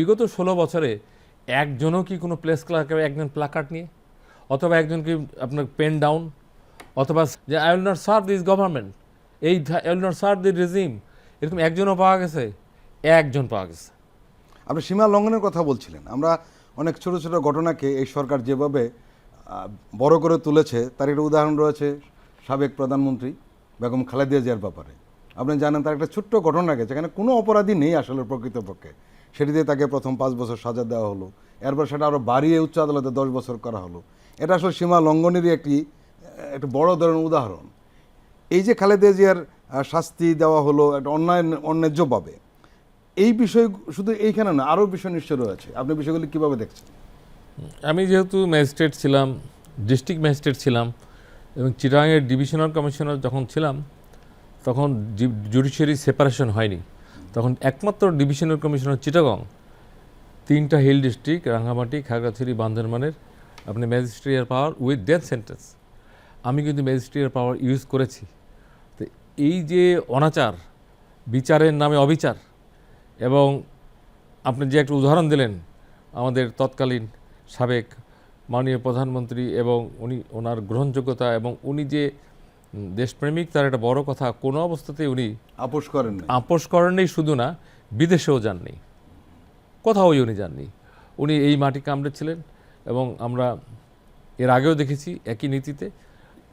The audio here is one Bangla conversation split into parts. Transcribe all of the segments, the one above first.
বিগত ষোলো বছরে একজনও কি কোনো প্লেস ক্লার্ক একজন প্লাকার্ড নিয়ে? অথবা একজন কি আপনার পেন ডাউন অথবা যে I will not serve this government এই I will not serve the regime এরকম একজনও পাওয়া গেছে, একজন পাওয়া গেছে। আপনি সীমা লঙ্ঘনের কথা বলছিলেন। আমরা অনেক ছোট ছোট ঘটনাকে এই সরকার যেভাবে বড় করে তুলেছে, তার একটা উদাহরণ রয়েছে সাবেক প্রধানমন্ত্রী বেগম খালেদা জিয়ার ব্যাপারে। আপনি জানেন, তার একটা ছোট্ট ঘটনা গেছে এখানে কোনো অপরাধী নেই আসলে প্রকৃতপক্ষে। সেটিতে তাকে প্রথম পাঁচ বছর সাজা দেওয়া হলো। এরপর সেটা আরও বাড়িয়ে উচ্চ আদালতে দশ বছর করা হলো। এটা আসলে সীমা লঙ্ঘনেরই একটি, একটা বড় ধরনের উদাহরণ। এই যে খালেদা জিয়ার শাস্তি দেওয়া হলো একটা অন্যায় অন্যায্যভাবে এই বিষয় শুধু এইখানে না আরও বিষয় নিশ্চয় রয়েছে। আপনি বিষয়গুলি কীভাবে দেখছেন? আমি যেহেতু ম্যাজিস্ট্রেট ছিলাম, ডিস্ট্রিক্ট ম্যাজিস্ট্রেট ছিলাম, এবং চিটাগাংয়ের ডিভিশনাল কমিশনার যখন ছিলাম, তখন জুডিশিয়ারি সেপারেশন হয়নি। তখন একমাত্র ডিভিশনাল কমিশনার চিটাগং, তিনটা হিল ডিস্ট্রিক্ট, রাঙ্গামাটি, খাগড়াছড়ি, বান্দরবানের, আপনি magisterial power with death sentence. আমি কিন্তু ম্যাজিস্ট্রিয়ার পাওয়ার ইউজ করেছি। তো এই যে অনাচার, বিচারের নামে অবিচার, এবং আপনি যে একটা উদাহরণ দিলেন, আমাদের তৎকালীন সাবেক মাননীয় প্রধানমন্ত্রী এবং উনি ওনার গ্রহণযোগ্যতা এবং উনি যে দেশপ্রেমিক তার একটা বড় কথা কোনো অবস্থাতেই উনি আপোষ করেন আপোষ করেননি শুধু না বিদেশেও যাননি। কোথাওই উনি যাননি। উনি এই মাটি কামড়েছিলেন এবং আমরা এর আগেও দেখেছি একই নীতিতে।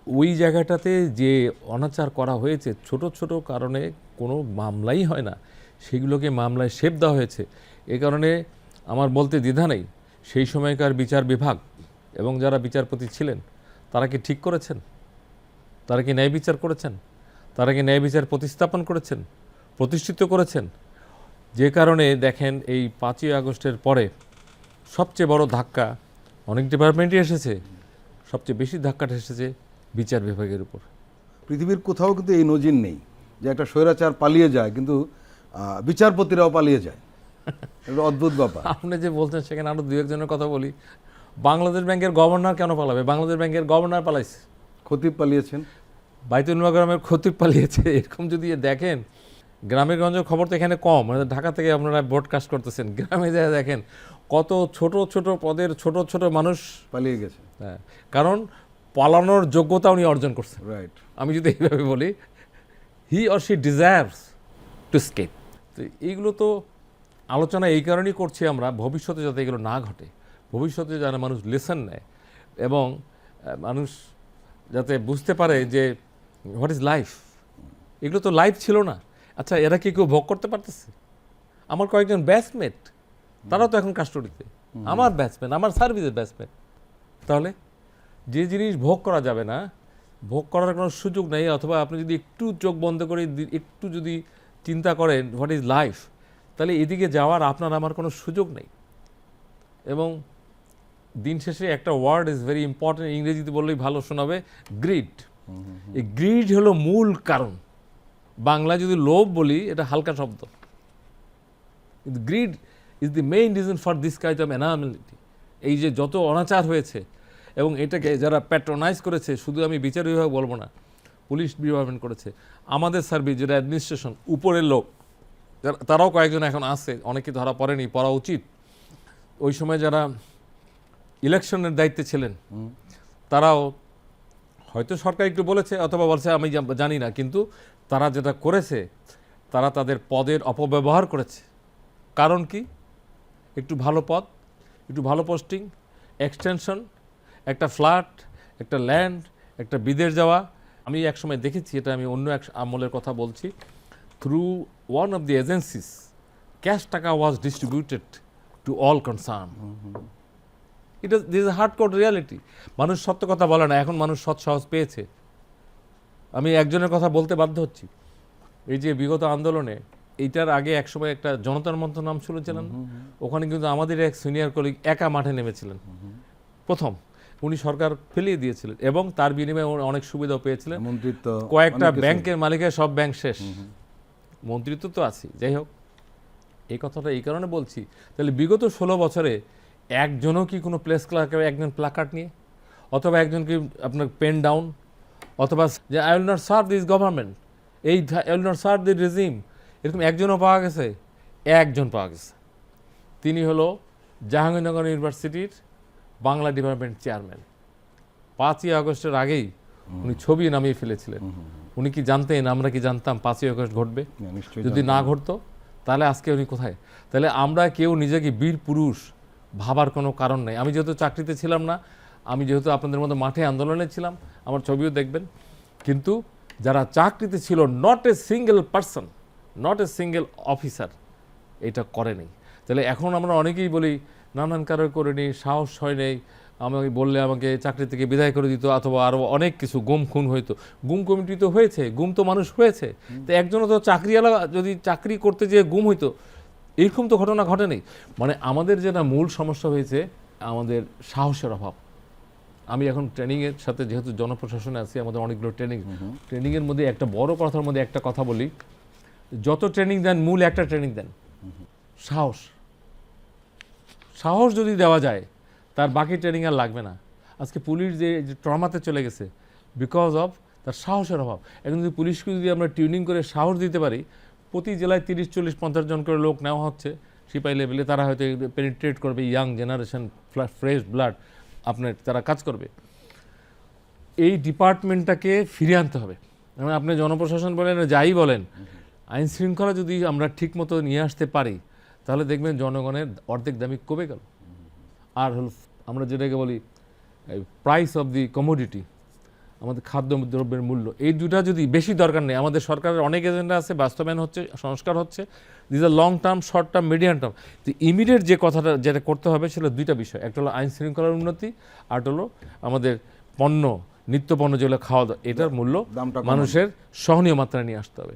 ওই জায়গাটাতে যে অনাচার করা হয়েছে ছোট ছোট কারণে কোনো মামলাই হয় না। সেগুলোকে মামলায় শেপ দেওয়া হয়েছে। এ কারণে আমার বলতে দ্বিধা নেই। সেই সময়কার বিচার বিভাগ এবং যারা বিচারপতি ছিলেন তারা কি ঠিক করেছেন? তারা কি ন্যায় বিচার করেছেন? তারা কি ন্যায় বিচার প্রতিস্থাপন করেছেন? প্রতিষ্ঠিত করেছেন? যে কারণে দেখেন এই পাঁচই আগস্টের পরে সবচেয়ে বড় ধাক্কা অনেক ডিপার্টমেন্টই এসেছে। সবচেয়ে বেশি ধাক্কাটা এসেছে বিচার বিভাগের উপর। পৃথিবীর কোথাও কিন্তু এই নজির নেই যে একটা স্বৈরাচার পালিয়ে যায় কিন্তু বিচারপতিরাও পালিয়ে যায়। এটা অদ্ভুত ব্যাপার। আপনি যে বলছেন সেখানে আরও দু একজনের কথা বলি। বাংলাদেশ ব্যাংকের গভর্নর কেন পালাবে? বাংলাদেশ ব্যাংকের গভর্নর পালাইছে। খতিব পালিয়েছেন। বাইতুল গ্রামের খতিব পালিয়েছে এরকম যদি দেখেন গ্রামের গঞ্জের খবর তো এখানে কম মানে ঢাকা থেকে আপনারা ব্রডকাস্ট করতেছেন গ্রামে যায় দেখেন কত ছোট ছোট পদের ছোট ছোট মানুষ পালিয়ে গেছে। হ্যাঁ, কারণ পালানোর যোগ্যতা উনি অর্জন করছেন। রাইট আমি যদি এইভাবে বলি he or she desires to escape তো এইগুলো তো আলোচনা এই কারণেই করছি আমরা ভবিষ্যতে যাতে এগুলো না ঘটে ভবিষ্যতে যেন মানুষ লেসন নেয় এবং মানুষ যাতে বুঝতে পারে যে হোয়াট ইজ লাইফ এগুলো তো লাইফ ছিল না। আচ্ছা এরা কি কেউ ভোগ করতে পারতেছে? আমার কয়েকজন ব্যাচমেট তারাও তো এখন কাস্টডিতে আমার ব্যাচমেট আমার সার্ভিসের ব্যাচমেট তাহলে যে জিনিস ভোগ করা যাবে না ভোগ করার কোনো সুযোগ নেই অথবা আপনি যদি একটু চোখ বন্ধ করে একটু যদি চিন্তা করেন হোয়াট ইজ লাইফ তাহলে এদিকে যাওয়ার আপনার আমার কোনো সুযোগ নেই। এবং দিন শেষে একটা ওয়ার্ড ইজ ভেরি ইম্পর্টেন্ট ইংরেজিতে বললেই ভালো শোনাবে গ্রিড এই গ্রিড হলো মূল কারণ। বাংলা যদি লোভ বলি, এটা হালকা শব্দ। কিন্তু greed is the main reason for this kind of anomaly এই যে যত অনাচার হয়েছে, এবং এটাকে যারা প্যাট্রোনাইজ করেছে, শুধু আমি বিচার বিভাগ বলব না পুলিশ ডিপার্টমেন্ট করেছে, আমাদের সার্ভিস যেটা অ্যাডমিনিস্ট্রেশন উপরের লোক তারাও কয়েকজন এখন আছে, অনেকে ধরা পড়েনি, পড়া উচিত। ওই সময় যারা ইলেকশনের দায়িত্বে ছিলেন। তারাও হয়তো সরকার একটু বলেছে অথবা বলছে আমি জানি না কিন্তু তারা যেটা করেছে তারা তাদের পদের অপব্যবহার করেছে। কারণ কি? একটু ভালো পদ একটু ভালো পোস্টিং এক্সটেনশন একটা ফ্ল্যাট একটা ল্যান্ড একটা বিদেশ যাওয়া। আমি একসময় দেখেছি এটা আমি অন্য এক আমলের কথা বলছি through one of the agencies cash টাকা was distributed to all concern এটা দিস হার্ড কোড রিয়ালিটি মানুষ সত্য কথা বলে না এখন মানুষ সৎ সাহস পেয়েছে। আমি একজনের কথা বলতে বাধ্য হচ্ছি। এই যে বিগত আন্দোলনে এইটার আগে একসময় একটা জনতার মন্ত্র নাম শুনেছিলেন? ওখানে কিন্তু আমাদের এক সিনিয়র কলিগ একা মাঠে নেমেছিলেন। প্রথম উনি সরকার ফেলিয়ে দিয়েছিলেন এবং তার বিনিময়ে অনেক সুবিধাও পেয়েছিলেন। কয়েকটা ব্যাংকের মালিকের সব ব্যাংক শেষ। মন্ত্রিত্ব তো আছে যাই হোক। এই কথাটা এই কারণে বলছি তাহলে বিগত ষোলো বছরে একজনও কি কোনো প্লেস ক্লার্ক একজন প্লাকার্ড নিয়ে? অথবা একজন কি আপনার পেন ডাউন অথবা যে I will not serve this government এই I will not serve the regime এরকম একজনও পাওয়া গেছে একজন পাওয়া গেছে। তিনি হলো জাহাঙ্গীরনগর ইউনিভার্সিটির বাংলা ডিপার্টমেন্ট চেয়ারম্যান পাঁচই আগস্টের আগেই উনি ছবি নামিয়ে ফেলেছিলেন। উনি কি জানতেন? আমরা কি জানতাম পাঁচই আগস্ট ঘটবে? যদি না ঘটতো তাহলে আজকে উনি কোথায়? তাহলে আমরা কেউ নিজেকে বীর পুরুষ ভাবার কোনো কারণ নেই। আমি যেহেতু চাকরিতে ছিলাম না, আমি যেহেতু আপনাদের মতো মাঠে আন্দোলনে ছিলাম, আমার ছবিও দেখবেন। কিন্তু যারা চাকরিতে ছিল not a single person not a single officer এটা করেনি। তাহলে এখন আমরা অনেকেই বলি, নানান কারও করিনি, সাহস হয় নেই, আমাকে বললে আমাকে চাকরি থেকে বিদায় করে দিত, অথবা আরও অনেক কিছু, গুম খুন হইতো। গুম কমিটি তো হয়েছে, গুম তো মানুষ হয়েছে। তো একজনও তো চাকরিওয়ালা যদি চাকরি করতে যেয়ে গুম হইতো এরকম তো ঘটনা ঘটেনি। মানে আমাদের যেটা মূল সমস্যা হয়েছে আমাদের সাহসের অভাব। আমি এখন ট্রেনিংয়ের সাথে যেহেতু জনপ্রশাসনে আছি আমাদের অনেকগুলো ট্রেনিং। ট্রেনিংয়ের মধ্যে একটা বড় কথার মধ্যে একটা কথা বলি। যত ট্রেনিং দেন মূল একটা ট্রেনিং দেন। সাহস। সাহস যদি দেওয়া যায় তার বাকি ট্রেনিং আর লাগবে না। আজকে পুলিশ যে ট্রমাতে চলে গেছে বিকজ অফ তার সাহসের অভাব। এখন যদি পুলিশকে যদি আমরা টিউনিং করে সাহস দিতে পারি প্রতি জেলায় তিরিশ, চল্লিশ, পঞ্চাশ জন করে লোক নেওয়া হচ্ছে। সিপাহি লেভেলে তারা হয়তো পেনিট্রেট করবে ইয়াং জেনারেশন ফ্রেশ ব্লাড আপনার, তারা কাজ করবে। এই ডিপার্টমেন্টটাকে ফিরিয়ে আনতে হবে। এবং আপনি জনপ্রশাসন বলেন যাই বলেন, আইন শৃঙ্খলা যদি আমরা ঠিকমতো নিয়ে আসতে পারি, তাহলে দেখবেন জনগণের অর্ধেক দামি কমে গেল। আর হল, আমরা যেটাকে বলি প্রাইস অফ দি কমোডিটি আমাদের খাদ্য দ্রব্যের মূল্য। এই দুটা যদি বেশি দরকার নেই আমাদের সরকারের অনেক এজেন্ডা আছে বাস্তবায়ন হচ্ছে সংস্কার হচ্ছে। These are long term short term medium term তো ইমিডিয়েট যে কথাটা যেটা করতে হবে সেটা দুইটা বিষয়। একটা হলো আইন শৃঙ্খলার উন্নতি আর হলো আমাদের পণ্য নিত্য পণ্য যেগুলো খাওয়া দাওয়া এটার মূল্য মানুষের সহনীয় মাত্রায় নিয়ে আসতে হবে।